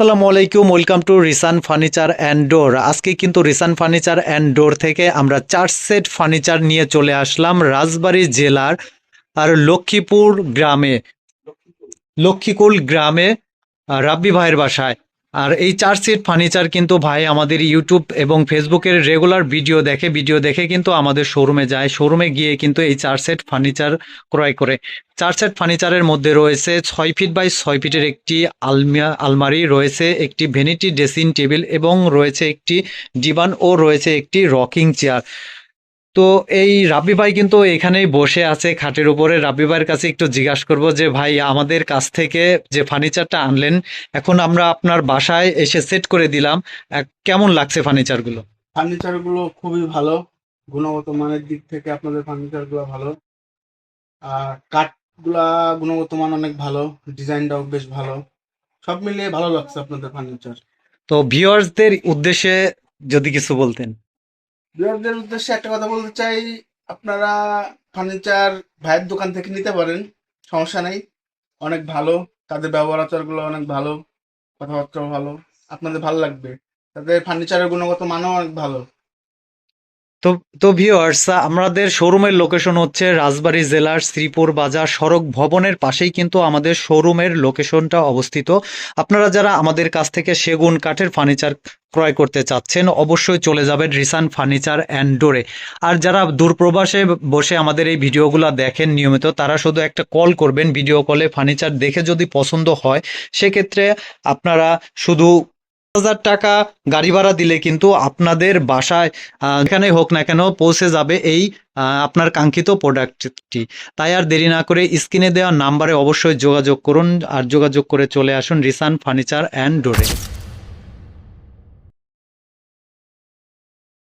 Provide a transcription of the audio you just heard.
আসসালামু আলাইকুম welcome to Risan furniture and door আজকে কিন্তু রিসান ফার্নিচার অ্যান্ড ডোর থেকে আমরা চার সেট ফার্নিচার নিয়ে চলে আসলাম রাজবাড়ি জেলার আর লক্ষ্মীপুর গ্রামে। লক্ষ্মীকুল গ্রামে রাব্বি ভাইয়ের বাসায়। আর এই চার সেট ফার্নিচার কিন্তু ভাই আমাদের ইউটিউব এবং ফেসবুকের রেগুলার ভিডিও দেখে ভিডিও দেখে কিন্তু আমাদের শোরুমে যায়। শোরুমে গিয়ে কিন্তু এই চার সেট ফার্নিচার ক্রয় করে। চার সেট ফার্নিচারের মধ্যে রয়েছে ছয় ফিট বাই ছয় ফিটের একটি আলমিয়া, আলমারি, রয়েছে একটি ভেনিটি ড্রেসিং টেবিল এবং রয়েছে একটি ডিবান ও রয়েছে একটি রকিং চেয়ার তো এই রাব্বি ভাই কিন্তু এখানেই বসে আছে খাটের উপরে। রাব্বি ভাইয়ের কাছে একটু জিজ্ঞাসা করব যে ভাই আমাদের কাছ থেকে যে ফার্নিচারটা আনলেন এখন আমরা আপনার বাসায় এসে সেট করে দিলাম। কেমন লাগছে ফার্নিচারগুলো? ফার্নিচারগুলো খুবই ভালো। গুণগত মানের দিক থেকে আপনাদের ফার্নিচারগুলো ভালো। আর কাঠগুলা গুণগত মান অনেক ভালো। ডিজাইনটাও বেশ ভালো। সব মিলিয়ে ভালো লাগছে আপনাদের ফার্নিচার। তো ভিউয়ার্সদের উদ্দেশ্যে যদি কিছু বলতেন। বিহারদের উদ্দেশ্যে একটা কথা বলতে চাই। আপনারা ফার্নিচার ভাইয়ের দোকান থেকে নিতে পারেন, সমস্যা নেই। অনেক ভালো। তাদের ব্যবহার আচারগুলো অনেক ভালো। কথাবার্তাও ভালো। আপনাদের ভালো লাগবে। তাদের ফার্নিচারের গুণগত মানও অনেক ভালো। তো তো আমাদের শোরুমের লোকেশন হচ্ছে রাজবাড়ী জেলার শ্রীপুর বাজার সড়ক ভবনের পাশেই কিন্তু আমাদের শোরুমের লোকেশনটা অবস্থিত। আপনারা যারা আমাদের কাছ থেকে সেগুন, কাঠের ফার্নিচার ক্রয় করতে চাচ্ছেন, অবশ্যই চলে যাবেন রিসান ফার্নিচার অ্যান্ড ডোরে আর যারা দূরপ্রবাসে বসে আমাদের এই ভিডিওগুলো দেখেন নিয়মিত, তারা শুধু একটা কল করবেন ভিডিও কলে ফার্নিচার দেখে যদি পছন্দ হয়, সেক্ষেত্রে আপনারা শুধু হাজার টাকা গাড়ি ভাড়া দিলে কিন্তু আপনাদের বাসায় এখানে হোক না কেন পৌঁছে যাবে এই আপনার কাঙ্ক্ষিত প্রোডাক্টটি। তাই আর দেরি না করে স্ক্রিনে দেওয়া নাম্বারে অবশ্যই যোগাযোগ করুন, আর যোগাযোগ করে চলে আসুন রিসান ফার্নিচার অ্যান্ড ডোরে।